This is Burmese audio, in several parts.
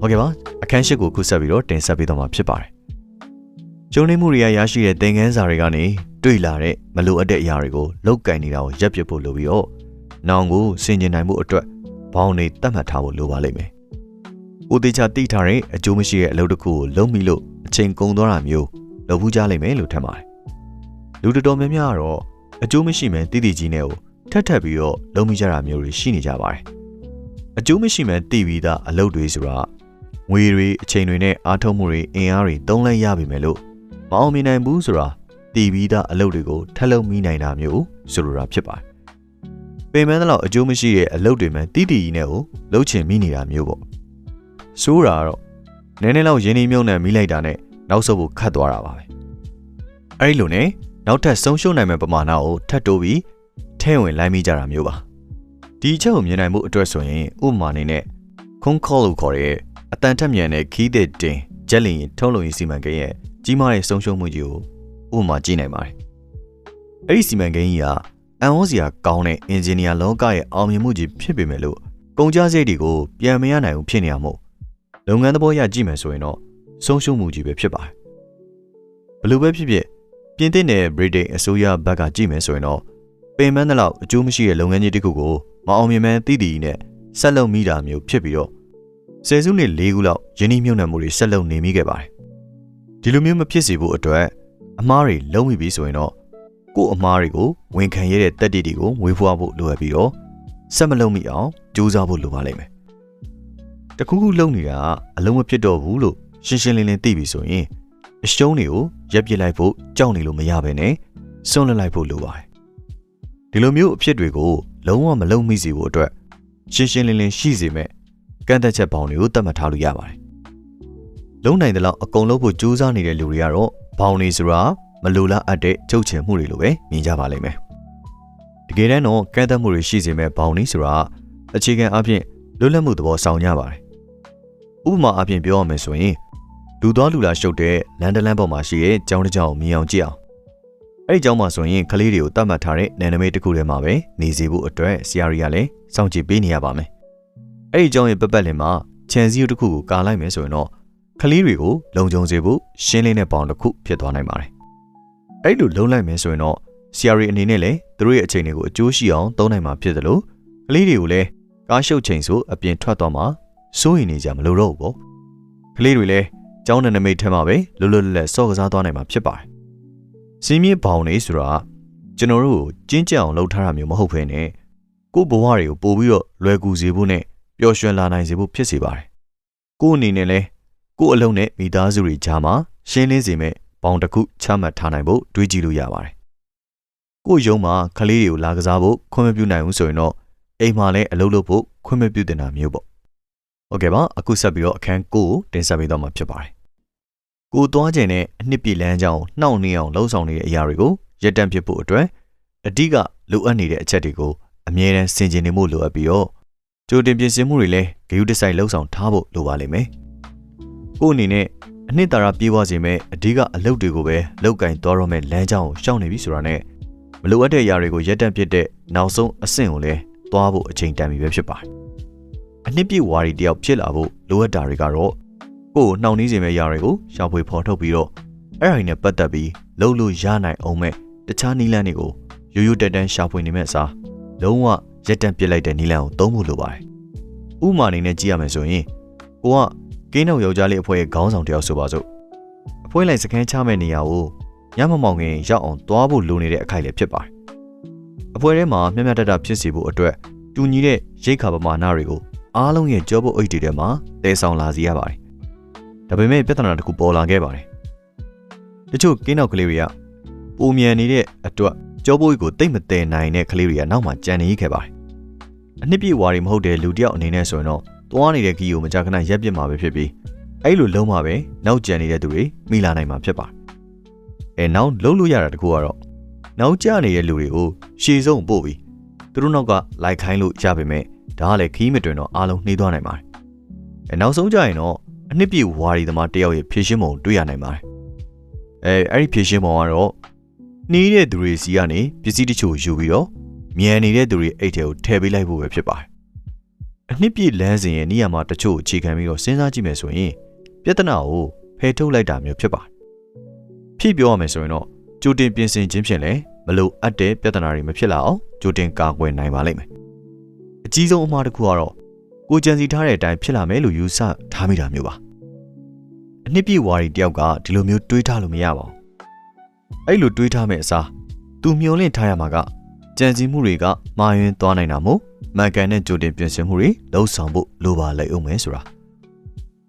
ဟုတ်ကဲ့ပါအခန်းရှိကိုခုဆက်ပြီးတော့တင်ဆက်ပေးတော့မှာဖြစ်ပါတယ်ကျုံနေမှုတွေကရရှိတဲ့သင်ခန်းစာတွေကနေတွေ့လာတဲ့မလိုအပ်တဲ့အရာတွေကိုလောက်ကင်နေတာကိုရပ်ပစ်ဖို့လိုပြီးတော့နောင်ကိုဆင်ကျင်နိုင်မှုအတွက်ဘောင်းတွေတတ်မှတ်ထားဖို့လိုပါလိမ့်မယ်ကိုတေချာတိထားတဲ့အကျိုးမရှိတဲ့အလုပ်တစ်ခုကိုလုံးပြီးလို့အချိန်ကုန်သွားတာမျိုးလုပ်ဘူးကြလိမ့်မယ်လို့ထင်ပါတယ်လူတော်တော်များများကတော့အကျိုးမရှိမှတိတိကြီးနဲ့ကိုထက်ထက်ပြီးတော့လုံးမိကြတာမျိုးတွေရှိနေကြပါတယ်အကျိုးမရှိမှတိပြီးသားအလုပ်တွေဆိုတာ ငွေတွေအချိန်တွေနဲ့အားထုတ်မှုတွေအင်အားတွေတုံးလိုက်ရပြီမယ်လို့မအောင်မြင်နိုင်ဘူးဆိုတာတည်ပြီးသားအလုပ်တွေကိုထပ်လုပ်မိနိုင်တာမျိုးဆိုလိုတာဖြစ်ပါတယ်ပင်မန်းတော့အကျိုးမရှိတဲ့အလုပ်တွေမှတိတိကြီးနဲ့ကိုလှုပ်ချင်မိနေတာမျိုးပေါ့ဆိုးတာကတော့နည်းနည်းလောက်ရင်းနှီးမြုံနဲ့မိလိုက်တာနဲ့နောက်ဆုတ်ဖို့ခတ်သွားတာပါပဲအဲ့ဒီလိုနဲ့နောက်ထပ်ဆုံးရှုံးနိုင်မဲ့ပမာဏကိုထပ်တိုးပြီးထဲဝင်လိုက်မိကြတာမျိုးပါဒီအချက်ကိုမြင်နိုင်မှုအတွက်ဆိုရင်ဥပမာအနေနဲ့ခွန်ခေါ်လို့ခေါ်တဲ့ အတန်ထက်မြန်တဲ့ခီးတဲ့တင်ဂျက်လင်ရင်ထုံးလုံရေးစီမံကိန်းရဲ့ကြီးမားတဲ့ဆုံးရှုံးမှုကြီးကိုဥပမာကြည့်နိုင်ပါတယ်အဲ့ဒီစီမံကိန်းကြီးကအန်ဝစရာကောင်းတဲ့အင်ဂျင်နီယာလောကရဲ့အောင်မြင်မှုကြီးဖြစ်ပေမဲ့လို့ကုန်ကျစရိတ်တွေကိုပြန်မရနိုင်ဘူးဖြစ်နေရမို့လုပ်ငန်းသဘောရကြည့်မယ်ဆိုရင်တော့ဆုံးရှုံးမှုကြီးပဲဖြစ်ပါတယ်ဘလို့ပဲဖြစ်ဖြစ်ပြင်သစ်နဲ့ဗြိတိန်အစိုးရဘက်ကကြည့်မယ်ဆိုရင်တော့ပင်မန်းတဲ့လောက်အကျိုးမရှိတဲ့လုပ်ငန်းကြီးတစ်ခုကိုမအောင်မြင်မှန်းသိတည်နဲ့ဆက်လုပ်မိတာမျိုးဖြစ်ပြီးတော့ ဆယ်စုနှစ်၄ခုလောက်ယင်းနှိမ့်မြုံနယ်မှုတွေဆက်လုပ်နေမိခဲ့ပါတယ်ဒီလိုမျိုးမဖြစ်စေဖို့အတွက်အမားတွေလုံးမိပြီဆိုရင်တော့ကို့အမားတွေကိုဝန်ခံရတဲ့တက်တီတွေကိုမွေးဖွားဖို့လိုအပ်ပြီးတော့ဆက်မလုံးမိအောင်ကြိုးစားဖို့လိုပါလိမ့်မယ်တခုခုလုပ်နေတာကအလုံးမဖြစ်တော့ဘူးလို့ရှင်းရှင်းလင်းလင်းသိပြီဆိုရင်အရှုံးတွေကိုရပ်ပစ်လိုက်ဖို့ကြောက်နေလို့မရဘဲနဲ့စွန့်လွတ်လိုက်ဖို့လိုပါတယ်ဒီလိုမျိုးအဖြစ်တွေကိုလုံးဝမလုံးမိစေဖို့အတွက်ရှင်းရှင်းလင်းလင်းရှိစေမဲ့ ကန့်သက်ချက်ပေါင်းတွေကိုသတ်မှတ်ထားလို့ရပါတယ်လုံနိုင်တဲ့လောက်အကုန်လုံးဖို့ကြိုးစားနေတဲ့လူတွေကတော့ဘောင်နေဆိုတာမလိုလားအပ်တဲ့ချုပ်ချယ်မှုတွေလိုပဲမြင်ကြပါလိမ့်မယ်တကယ်တမ်းတော့ကန့်သက်မှုတွေရှိစေမဲ့ဘောင်နေဆိုတာအခြေခံအဖြစ်လွတ်လပ်မှုသဘောဆောင်ကြပါတယ်ဥပမာအဖြစ်ပြောရမယ်ဆိုရင်လူသွားလူလာရှုပ်တဲ့လန်ဒလန်ပေါ်မှာရှိတဲ့ကျောင်းတစ်ကျောင်းကိုမြင်အောင်ကြည့်အောင်အဲ့ဒီကျောင်းမှာဆိုရင်ကလေးတွေကိုတတ်မှတ်ထားတဲ့နယ်နိမိတ်တစ်ခုထဲမှာပဲနေစေဖို့အတွက်ဆရာကြီးကလည်းစောင့်ကြည့်ပေးနေရပါမယ် အဲ့ဒီကျောင်းရဲ့ပတ်ပတ်လည်မှာခြံစည်းရိုးတစ်ခုကိုကာလိုက်မယ်ဆိုရင်တော့ကလေးတွေကိုလုံခြုံစေဖို့ရှင်းလင်းတဲ့ပေါင်တစ်ခုဖြစ်သွားနိုင်ပါတယ်အဲ့လိုလုံးလိုက်မယ်ဆိုရင်တော့ဆရာကြီးအနေနဲ့လည်းသူတို့ရဲ့အချိန်တွေကိုအကျိုးရှိအောင်သုံးနိုင်မှာဖြစ်တယ်လို့ကလေးတွေကိုလည်းကားရှုပ်ချိန်ဆိုအပြင်ထွက်သွားမှာစိုးရင်နေကြမလို့တော့ဘူးပေါ့ကလေးတွေလည်းကျောင်းနယ်နိမိတ်ထဲမှာပဲလွတ်လွတ်လပ်လပ်စော့ကစားသွားနိုင်မှာဖြစ်ပါတယ်။စင်းမြင့်ဘောင်နေဆိုတာကျွန်တော်တို့ကိုကျင်းကြအောင်လှုပ်ထားတာမျိုးမဟုတ်ဘဲနဲ့ကို့ဘဝတွေကိုပို့ပြီးတော့လွယ်ကူစေဖို့နဲ့ ပျော်ရွှင်လာနိုင်စေဖို့ဖြစ်စေပါတယ်။ကို့အနေနဲ့လဲကို့အလုံးနဲ့မိသားစုတွေကြားမှာရှင်းလင်းစေမဲ့ဘောင်တစ်ခုချမှတ်ထားနိုင်ဖို့တွေးကြည့်လို့ရပါတယ်။ကို့ရုံးမှာကလေးတွေကိုလာကစားဖို့ခွင့်မပြုနိုင်ဘူးဆိုရင်တော့အိမ်မှာလည်းအလုပ်လုပ်ဖို့ခွင့်မပြုတင်တာမျိုးပေါ့။ဟုတ်ကဲ့ပါအခုဆက်ပြီးတော့အခန်း9ကိုတင်ဆက်ပေးတော့မှာဖြစ်ပါတယ်။ကိုသွားခြင်းနဲ့အနှစ်ပြည့်လမ်းကြောင်းနှောင့်နှေးအောင်လှုံ့ဆော်နေတဲ့အရာတွေကိုရပ်တန့်ဖြစ်ဖို့အတွက်အဓိကလိုအပ်နေတဲ့အချက်တွေကိုအမြဲတမ်းဆင်ခြင်နေမှုလိုအပ်ပြီးတော့ ကြိုတင်ပြင်ဆင်မှုတွေလည်းဂရုတစိုက်လှုံ့ဆော်ထားဖို့လိုပါလိမ့်မယ်။ကို့အနေနဲ့အနှစ်သာရပြေးပွားစေမဲ့အဓိကအလုပ်တွေကိုပဲလောက်ကင်သွားရမယ့်လမ်းကြောင်းကိုရှောင်နေပြီဆိုတာနဲ့မလိုအပ်တဲ့အရာတွေကိုရပ်တန့်ဖြစ်တဲ့နောက်ဆုံးအဆင့်ကိုလည်းသွားဖို့အချိန်တန်ပြီပဲဖြစ်ပါတယ်။အနှစ်ပြည့်ဝါရီတယောက်ဖြစ်လာဖို့လိုအပ်တာတွေကတော့ကိုယ်နှောင့်နှေးစေမယ့်ຢာတွေကိုရှာဖွေဖော်ထုတ်ပြီးတော့အဲ့ဒါတွေနဲ့ပတ်သက်ပြီးလှုပ်လို့ရနိုင်အောင်မဲ့တခြားနီလန်းတွေကိုရိုးရိုးတက်တန်းရှာဖွေနေမဲ့အစားလုံးဝ ရက်တန့်ပစ်လိုက်တဲ့နီလန်းကိုသုံးဖို့လိုပါတယ်။ဥမာအနေနဲ့ကြည့်ရမယ်ဆိုရင်ကိုကကင်းတော့ယောက်ျားလေးအဖွဲ့ရဲ့ခေါင်းဆောင်တယောက်ဆိုပါစို့အဖွဲလိုက်စခန်းချမဲ့နေရာကိုညမမောင်ခင်ရောက်အောင်သွားဖို့လိုနေတဲ့အခိုက်လည်းဖြစ်ပါတယ်။အဖွဲထဲမှာမျက်မျက်တတဖြစ်စီဖို့အတွက်တူညီတဲ့ရိတ်ခါပမာဏတွေကိုအားလုံးရဲ့ကြောပုတ်အိတ်တွေထဲမှာတည်ဆောင်လာစီရပါတယ်။ဒါပေမဲ့ပြဿနာတစ်ခုပေါ်လာခဲ့ပါတယ်။တချို့ကင်းတော့ကလေးတွေကပုံမြန်နေတဲ့အတွက် ကြောပုတ်ကိုတိတ်မတည်နိုင်တဲ့ကလေးတွေကနောက်မှကြံနေခဲ့ပါတယ်။အနှစ်ပြည့်ဝါရီမဟုတ်တဲ့လူတစ်ယောက်အနေနဲ့ဆိုရင်တော့သွားနေတဲ့ခီကိုမကြာခဏရက်ပစ်မှာပဲဖြစ်ပြီးအဲ့လိုလုံးမှာပဲနောက်ကျန်နေတဲ့သူတွေမိလာနိုင်မှာဖြစ်ပါတယ်။အဲနောက်လုံးလို့ရတာတကူကတော့နောက်ကျနေတဲ့လူတွေကိုရှေ့ဆုံးပို့ပြီးသူတို့နောက်ကလိုက်ခိုင်းလို့ရပါမယ်။ဒါကလည်းခီးမတွင်တော့အားလုံးနှေးသွားနိုင်ပါတယ်။အဲနောက်ဆုံးကြရင်တော့အနှစ်ပြည့်ဝါရီသမားတယောက်ရဲ့ဖြည့်ရှင်းပုံတွေ့ရနိုင်ပါတယ်။အဲအဲ့ဒီဖြည့်ရှင်းပုံကတော့ နှီးတဲ့သူတွေစီကနေပစ္စည်းတချို့ယူပြီးတော့မြန်နေတဲ့သူတွေအိတ်ထဲကိုထည့်ပေးလိုက်ဖို့ပဲဖြစ်ပါတယ်အနှစ်ပြည့်လမ်းစဉ်ရဲ့နေရာမှာတချို့အခြေခံပြီးတော့စဉ်းစားကြည့်မယ်ဆိုရင်ပြဿနာကိုဖယ်ထုတ်လိုက်တာမျိုးဖြစ်ပါတယ်။ဖြည့်ပြောရမယ်ဆိုရင်တော့ကြိုတင်ပြင်ဆင်ခြင်းဖြင့်လည်းမလို့အပ်တဲ့ပြဿနာတွေမဖြစ်လာအောင်ကြိုတင်ကာကွယ်နိုင်ပါလိမ့်မယ်။အကြီးဆုံးအမှားတစ်ခုကတော့ကိုကြံစီထားတဲ့အတိုင်းဖြစ်လာမယ်လို့ယူဆထားမိတာမျိုးပါ။အနှစ်ပြည့်ဝါရီတယောက်ကဒီလိုမျိုးတွေးထားလို့မရပါဘူး။ အဲ့လိုတွေးထားမဲ့အစားသူမျောလင့်ထားရမှာကကြံစီမှုတွေကမှားယွင်းသွားနိုင်တာမို့မှန်ကန်တဲ့ကြိုတင်ပြင်ဆင်မှုတွေလှုပ်ဆောင်ဖို့လိုပါလိမ့်ဦးမယ်ဆိုတာ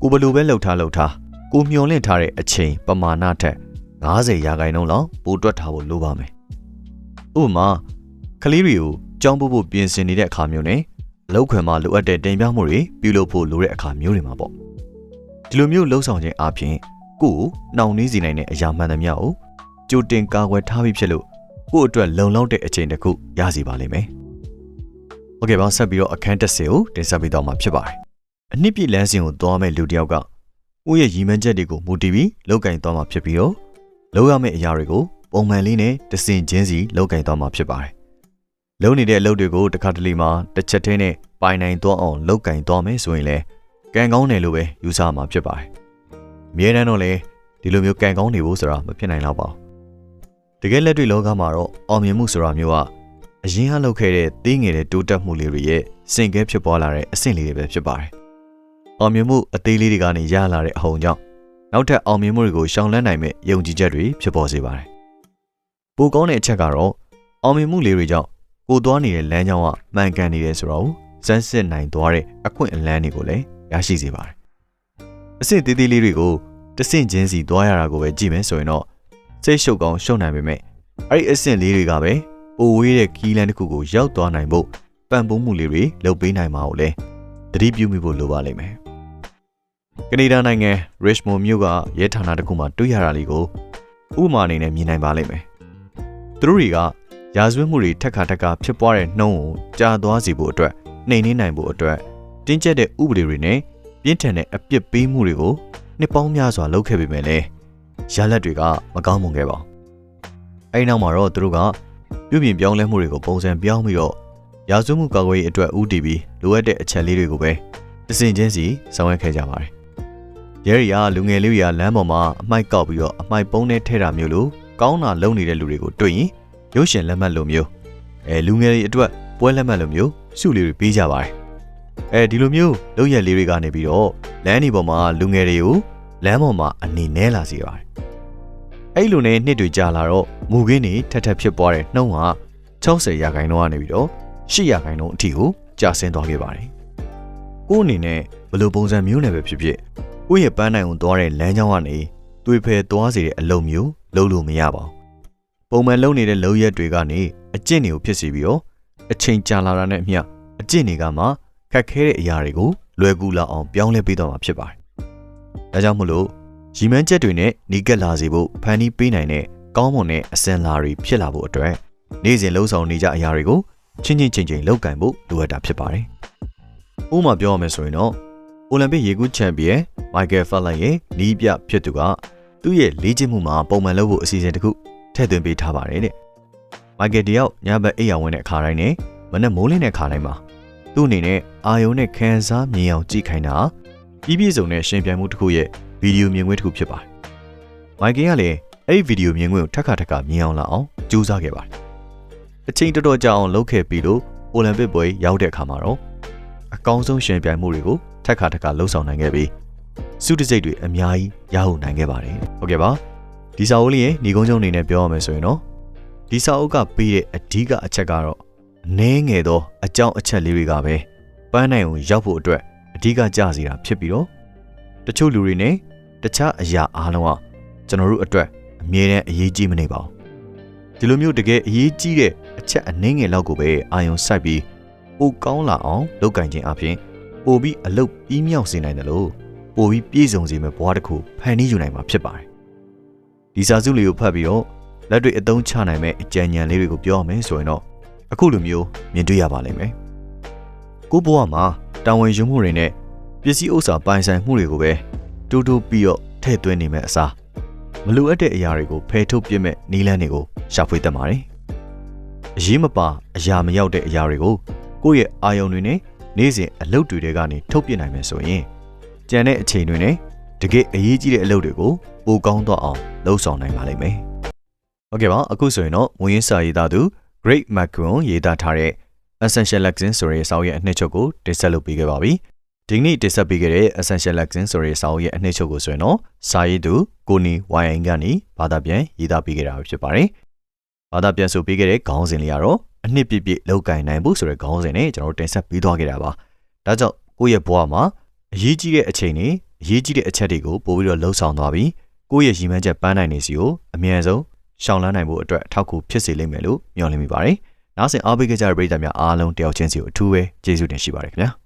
ကိုဘယ်လိုပဲလှုပ်ထားလှုပ်ထားကိုမျောလင့်ထားတဲ့အချိန်ပမာဏထက်90ရာခိုင်နှုန်းလောက်ပိုတွက်ထားဖို့လိုပါမယ်ဥပမာကလေးတွေကိုကြောင်းပို့ဖို့ပြင်ဆင်နေတဲ့အခါမျိုးနဲ့အလောက်ခွင်မှာလိုအပ်တဲ့တင်ပြမှုတွေပြုလုပ်ဖို့လိုတဲ့အခါမျိုးတွေမှာပေါ့ဒီလိုမျိုးလှုပ်ဆောင်ခြင်းအပြင်ကိုယ်နှောင့်နှေးစေနိုင်တဲ့အရာမှန်သမျှကို ကြိုတင်ကာကွယ်ထားပြီးဖြစ်လို့ကိုယ့်အတွက်လုံလောက်တဲ့အချိန်တစ်ခုရစီပါလိမ့်မယ်။ဟုတ်ကဲ့ပါဆက်ပြီးတော့အခန်းတစ်ဆယ်ကိုတင်ဆက်ပေးတော့မှာဖြစ်ပါတယ်။အနှစ်ပြည့်လမ်းစဉ်ကိုသွားမဲ့လူတစ်ယောက်ကကိုယ့်ရဲ့ရည်မှန်းချက်တွေကိုမူတည်ပြီးလောက်ကင်သွားမှာဖြစ်ပြီးတော့လောက်ရမယ့်အရာတွေကိုပုံမှန်လေးနဲ့တစင်ချင်းစီလောက်ကင်သွားမှာဖြစ်ပါတယ်။လုံနေတဲ့အလုပ်တွေကိုတစ်ခါတလေမှာတစ်ချက်တည်းနဲ့ပိုင်နိုင်သွားအောင်လောက်ကင်သွားမယ်ဆိုရင်လည်းကံကောင်းတယ်လို့ပဲယူဆမှာဖြစ်ပါတယ်။အမြဲတမ်းတော့လေဒီလိုမျိုးကံကောင်းနေဖို့ဆိုတာမဖြစ်နိုင်တော့ပါဘူး။ တကယ်လက်တွေ့လောကမှာတော့အောင်မြင်မှုဆိုတာမျိုးကအရင်ကလုပ်ခဲ့တဲ့သေးငယ်တဲ့တိုးတက်မှုလေးတွေရဲ့စင်ကဲဖြစ်ပေါ်လာတဲ့အဆင့်လေးတွေပဲဖြစ်ပါတယ်။အောင်မြင်မှုအသေးလေးတွေကနေရလာတဲ့အဟုန်ကြောင့်နောက်ထပ်အောင်မြင်မှုတွေကိုရှောင်လန်းနိုင်မဲ့ယုံကြည်ချက်တွေဖြစ်ပေါ်စေပါတယ်။ပိုကောင်းတဲ့အချက်ကတော့အောင်မြင်မှုလေးတွေကြောင့်ကိုသွားနေတဲ့လမ်းကြောင်းကမှန်ကန်နေတယ်ဆိုတော့စမ်းစစ်နိုင်သွားတဲ့အခွင့်အလမ်းတွေကိုလည်းရရှိစေပါတယ်။အဆင့်သေးသေးလေးတွေကိုတဆင့်ချင်းစီသွားရတာကိုပဲကြည့်မယ်ဆိုရင်တော့ စိတ်ရှုပ်ကောင်းရှုပ်နိုင်ပေမဲ့အဲ့ဒီအဆင့်လေးတွေကပဲပိုဝေးတဲ့ခီးလန်းတစ်ခုကိုရောက်သွားနိုင်ဖို့ပံ့ပိုးမှုလေးတွေလုပ်ပေးနိုင်မှာကိုလည်းသတိပြုမိဖို့လိုပါလိမ့်မယ်။ကနေဒါနိုင်ငံ Richmond မြို့ကရဲဌာနတစ်ခုမှာတွေ့ရတာလေးကိုဥပမာအနေနဲ့မြင်နိုင်ပါလိမ့်မယ်။သူတို့တွေကရာဇဝတ်မှုတွေထက်ခါထက်ခါဖြစ်ပွားတဲ့နှုံးကိုကြာသွားစေဖို့အတွက်နှိမ်နှင်းနိုင်ဖို့အတွက်တင်းကျပ်တဲ့ဥပဒေတွေနဲ့ပြင်းထန်တဲ့အပြစ်ပေးမှုတွေကိုနှစ်ပေါင်းများစွာလုပ်ခဲ့ပေမဲ့လည်း ရလဒ်တွေကမကောင်းမွန်ခဲ့ပါဘူး။အဲဒီနောက်မှာတော့သူတို့ကပြုပြင်ပြောင်းလဲမှုတွေကိုပုံစံပြောင်းပြီးတော့ရာဇဝမှုကာကွယ်ရေးအတွက်ဦးတည်ပြီးလိုအပ်တဲ့အချက်လေးတွေကိုပဲတစင်ချင်းစီဆောင်ရွက်ခဲ့ကြပါတယ်။ရဲရီကလူငယ်လေးတွေကလမ်းပေါ်မှာအမိုက်ကောက်ပြီးတော့အမိုက်ပုံးနဲ့ထဲတာမျိုးလိုကောင်းတာလုပ်နေတဲ့လူတွေကိုတွေ့ရင်ရုပ်ရှင်လက်မှတ်လိုမျိုးအဲလူငယ်တွေအတွက်ပွဲလက်မှတ်လိုမျိုးစုလေးတွေပေးကြပါတယ်။အဲဒီလိုမျိုးလုပ်ရက်လေးတွေကနေပြီးတော့လမ်းဒီပေါ်မှာလူငယ်တွေကိုလမ်းပေါ်မှာအနေနဲလာစေပါတယ်။ အဲ့လိုနဲ့နှစ်တွေကြာလာတော့မူခင်းတွေထက်ထက်ဖြစ်ပွားတဲ့နှုံးဟာ60ရာခိုင်နှုန်းကနေပြီးတော့10ရာခိုင်နှုန်းအထိကိုကျဆင်းသွားခဲ့ပါတယ်။ကို့အနေနဲ့ဘယ်လိုပုံစံမျိုးနဲ့ပဲဖြစ်ဖြစ်ကိုယ့်ရဲ့ပန်းနိုင်အောင်သွားတဲ့လမ်းကြောင်းကနေတွေဖယ်သွားစေတဲ့အလုပ်မျိုးလုပ်လို့မရပါဘူး။ပုံမှန်လုပ်နေတဲ့လုပ်ရက်တွေကနေအကျင့်တွေကိုဖြစ်စေပြီးတော့အချိန်ကြာလာတာနဲ့အမျှအကျင့်တွေကမှခက်ခဲတဲ့အရာတွေကိုလွယ်ကူလာအောင်ပြောင်းလဲပေးတော့မှာဖြစ်ပါတယ်။ဒါကြောင့်မို့လို့ ရီမန်းချက်တွေနဲ့နီးကပ်လာစေဖို့ဖန်တီးပေးနိုင်တဲ့ကောင်းမွန်တဲ့အစင်လာတွေဖြစ်လာဖို့အတွက်နေ့စဉ်လှုပ်ဆောင်နေကြအရာတွေကိုချင်းချင်းချင်းချင်းလောက်ကင်ဖို့လိုအပ်တာဖြစ်ပါတယ်။ဥပမာပြောရမယ်ဆိုရင်တော့အိုလံပစ်ရေကူးချန်ပီယံမိုက်ကယ်ဖက်လန်ရဲ့နီးပြဖြစ်သူကသူ့ရဲ့လေ့ကျင့်မှုမှာပုံမှန်လုပ်ဖို့အစီအစဉ်တစ်ခုထည့်သွင်းပေးထားပါတယ်တဲ့။မိုက်ကယ်တယောက်ညဘက်အိပ်ရဝင်တဲ့အခါတိုင်းနဲ့မနေ့မိုးလင်းတဲ့အခါတိုင်းမှာသူ့အနေနဲ့အာယုံနဲ့ခံစားမြင်အောင်ကြည့်ခိုင်းတာပြီးပြည့်စုံတဲ့ရှင်ပြိုင်မှုတစ်ခုရဲ့ ဗီဒီယိုမြင်ကွင်းတစ်ခုဖြစ်ပါတယ်။မိုက်ကယ်ကလည်းအဲ့ဒီဗီဒီယိုမြင်ကွင်းကိုထက်ခါထက်ခါမြင်အောင်လာအောင်ကြိုးစားခဲ့ပါတယ်။အချိန်တော်တော်ကြာအောင်လုပ်ခဲ့ပြီးလို့အိုလံပစ်ပွဲရောက်တဲ့အခါမှာတော့အကောင်းဆုံးရှင်ပြိုင်မှုတွေကိုထက်ခါထက်ခါလှုပ်ဆောင်နိုင်ခဲ့ပြီးစုတစိတ်တွေအများကြီးရဟုတ်နိုင်ခဲ့ပါတယ်။ဟုတ်ကဲ့ပါ။ဒီစာအုပ်လေးရဲ့ညီကုန်းချုံအနေနဲ့ပြောရမယ်ဆိုရင်တော့ဒီစာအုပ်ကပေးတဲ့အဓိကအချက်ကတော့အနည်းငယ်သောအကြောင်းအချက်လေးတွေကပဲပန်းနိုင်ကိုရောက်ဖို့အတွက်အဓိကကြစီတာဖြစ်ပြီးတော့တချို့လူတွေနဲ့ တခြားအရာအားလုံးကကျွန်တော်တို့အတွက်အမြဲတမ်းအရေးကြီးမနေပါဘူးဒီလိုမျိုးတကယ်အရေးကြီးတဲ့အချက်အနည်းငယ်လောက်ကိုပဲအာယုံစိုက်ပြီးပိုကောင်းလာအောင်လုပ်ကင်ခြင်းအပြင်ပိုပြီးအလုပ်ပြီးမြောက်စေနိုင်တယ်လို့ပိုပြီးပြည့်စုံစေမယ့်ဘဝတစ်ခုဖန်တီးယူနိုင်မှာဖြစ်ပါတယ်ဒီစာစုလေးကိုဖတ်ပြီးတော့လက်တွေ့အသုံးချနိုင်မယ့်အကြံဉာဏ်လေးတွေကိုပြောရမယ်ဆိုရင်တော့အခုလိုမျိုးမြင်တွေ့ရပါလိမ့်မယ်ကိုဘဝမှာတာဝန်ယူမှုတွေနဲ့ပစ္စည်းဥစ္စာပိုင်ဆိုင်မှုတွေကိုပဲ တူတူပြီးတော့ထည့်သွင်းနေမယ့်အစားမလိုအပ်တဲ့အရာတွေကိုဖယ်ထုတ်ပြစ်မဲ့နီးလန်းတွေကိုရှာဖွေတတ်ပါတယ်။အရေးမပါအရာမရောက်တဲ့အရာတွေကိုကိုယ့်ရဲ့အာယုံတွေနဲ့နေ့စဉ်အလုပ်တွေထဲကနေထုတ်ပြနိုင်မယ်ဆိုရင်ကြံတဲ့အချိန်တွေနဲ့တကယ်အရေးကြီးတဲ့အလုပ်တွေကိုပိုကောင်းတော့အောင်လှုပ်ဆောင်နိုင်ပါလိမ့်မယ်။ဟုတ်ကဲ့ပါအခုဆိုရင်တော့မူရင်းစာရေးသားသူ Great Macron ရေးသားထားတဲ့ Essential Lexin ဆိုတဲ့စာအုပ်ရဲ့အနှစ်ချုပ်ကိုတင်ဆက်လုပ်ပေးခဲ့ပါပြီ ဒီကနေ့တင်ဆက်ပေးခဲ့တဲ့ Essential Lexin ဆိုတဲ့စာအုပ်ရဲ့အနှစ်ချုပ်ကိုဆိုရင်တော့စာရေးသူကိုနီဝိုင်အိန်ကနေဘာသာပြန်ရေးသားပေးခဲ့တာဖြစ်ပါတယ်ဘာသာပြန်ဆိုပေးခဲ့တဲ့ခေါင်းစဉ်လေးကတော့အနှစ်ပြည့်ပြည့်လောက်ကင်နိုင်ဖို့ဆိုတဲ့ခေါင်းစဉ်နဲ့ကျွန်တော်တို့တင်ဆက်ပေးသွားခဲ့တာပါဒါကြောင့်ကိုယ့်ရဲ့ဘဝမှာအရေးကြီးတဲ့အချိန်တွေအရေးကြီးတဲ့အချက်တွေကိုပို့ပြီးတော့လှုပ်ဆောင်သွားပြီးကိုယ့်ရဲ့ရည်မှန်းချက်ပန်းနိုင်နေစီကိုအမြဲဆုံးရှောင်လန်းနိုင်ဖို့အတွက်အထောက်အကူဖြစ်စေလိမ့်မယ်လို့မျှော်လင့်မိပါတယ်။နောက်ဆင်အားပေးခဲ့ကြတဲ့ပရိသတ်များအားလုံးတယောက်ချင်းစီကိုအထူးပဲကျေးဇူးတင်ရှိပါတယ်ခင်ဗျာ။